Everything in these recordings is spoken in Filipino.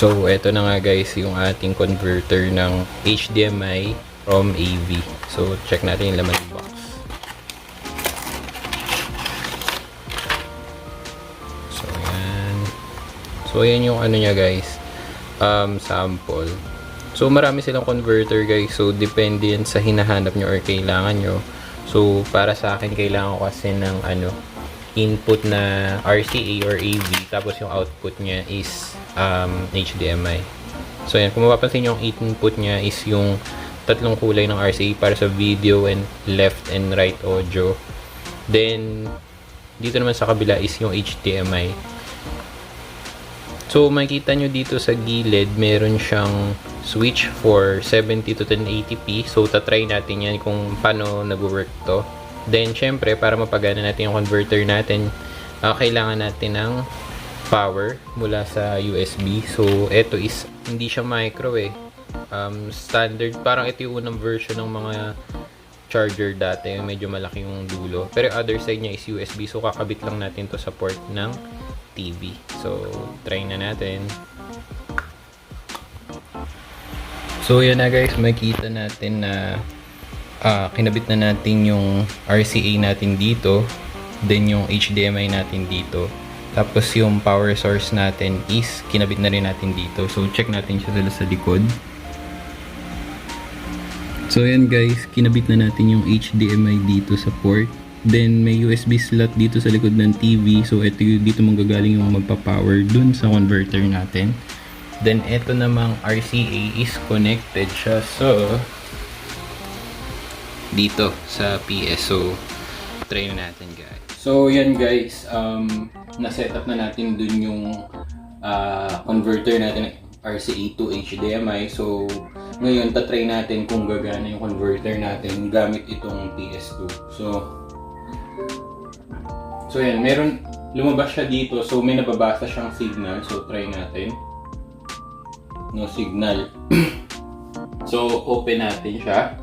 So, eto na nga guys yung ating converter ng HDMI from AV. So, check natin yung laman ng box. So, ayan. So, ayan yung ano niya guys. Um, sample. So, marami silang converter guys. So, depende yan sa hinahanap nyo or kailangan nyo. So, para sa akin, kailangan ko kasi ng ano, input na RCA or AV. Tapos yung output niya is um, HDMI. So, ayan. Kung mapapansin nyo, yung input niya is yung tatlong kulay ng RCA para sa video and left and right audio. Then, dito naman sa kabila is yung HDMI. So, makikita nyo dito sa gilid, meron siyang switch for 70 to 1080p. So, tatry natin yan kung paano nag-work to. Then, syempre, para mapagana natin yung converter natin, ah, kailangan natin ng power mula sa USB. So, ito is, hindi siya micro eh. Um, standard, parang ito yung unang version ng mga charger dati, medyo malaki yung dulo. Pero other side niya is USB, so kakabit lang natin to sa port ng TV. So, try na natin. So, yan na guys, makita natin na ah, kinabit na natin yung RCA natin dito. Then, yung HDMI natin dito. Tapos, yung power source natin is kinabit na rin natin dito. So, check natin siya dala sa likod. So, yan guys, kinabit na natin yung HDMI dito sa port. Then, may USB slot dito sa likod ng TV. So, ito yung dito manggagaling yung magpa-power dun sa converter natin. Then, ito namang RCA is connected siya so dito sa PS. So, try na natin guys. So, yan guys. Um, na-set up na natin dun yung ah, converter natin RCA to HDMI. So, ngayon, tatry natin kung gagana yung converter natin gamit itong PS2. So, so yan, meron, lumabas siya dito. So, may nababasa siyang signal. So, try natin. No signal. so, open natin siya.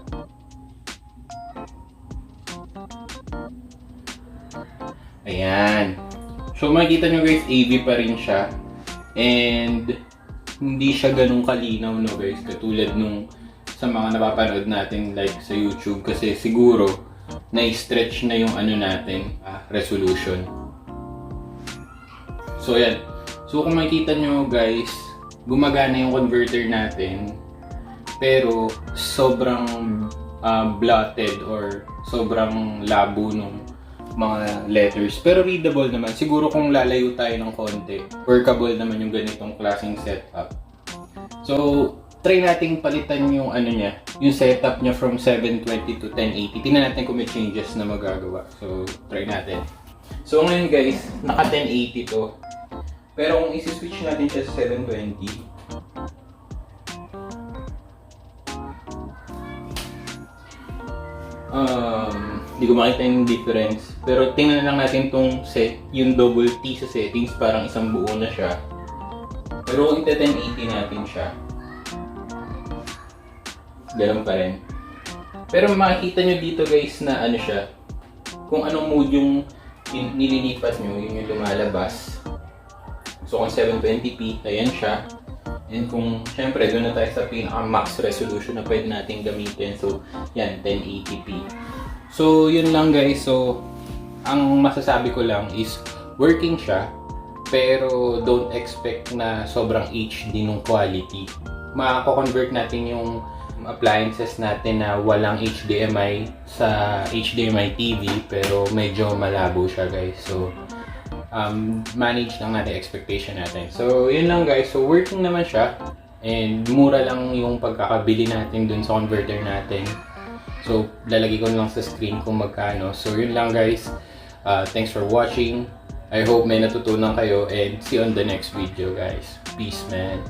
Ayan. So, makikita nyo guys, AV pa rin siya. And, hindi siya ganun kalinaw no guys? Katulad nung sa mga napapanood natin like sa YouTube. Kasi siguro na-stretch na yung ano natin ah, resolution. So yan so kung makikita nyo guys gumagana yung converter natin. Pero sobrang ah, blotted or sobrang labo nung mga letters. Pero readable naman. Siguro kung lalayo tayo ng konti, workable naman yung ganitong klaseng setup. So, try nating palitan yung ano niya, yung setup niya from 720 to 1080. Tingnan natin kung may changes na magagawa. So, try natin. So, ngayon guys, naka 1080 to. Pero kung isi-switch natin siya sa 720, um, hindi ko makita yung difference. Pero tingnan lang natin tong set, yung double T sa settings, parang isang buo na siya. Pero kung ita 1080 natin siya, ganun pa rin. Pero makikita nyo dito guys na ano siya, kung anong mood yung nililipat nyo, yun yung lumalabas. So kung 720p, ayan siya. And kung, syempre, doon na tayo sa pinaka-max resolution na pwede natin gamitin. So, yan, 1080p. So, yun lang guys. So, ang masasabi ko lang is working siya pero don't expect na sobrang HD nung quality. Makako-convert natin yung appliances natin na walang HDMI sa HDMI TV pero medyo malabo siya guys. So, um, manage lang natin expectation natin. So, yun lang guys. So, working naman siya. And mura lang yung pagkakabili natin dun sa converter natin. So, lalagay ko lang sa screen kung magkano. So, yun lang guys. Uh, thanks for watching. I hope may natutunan kayo and see you on the next video guys. Peace man.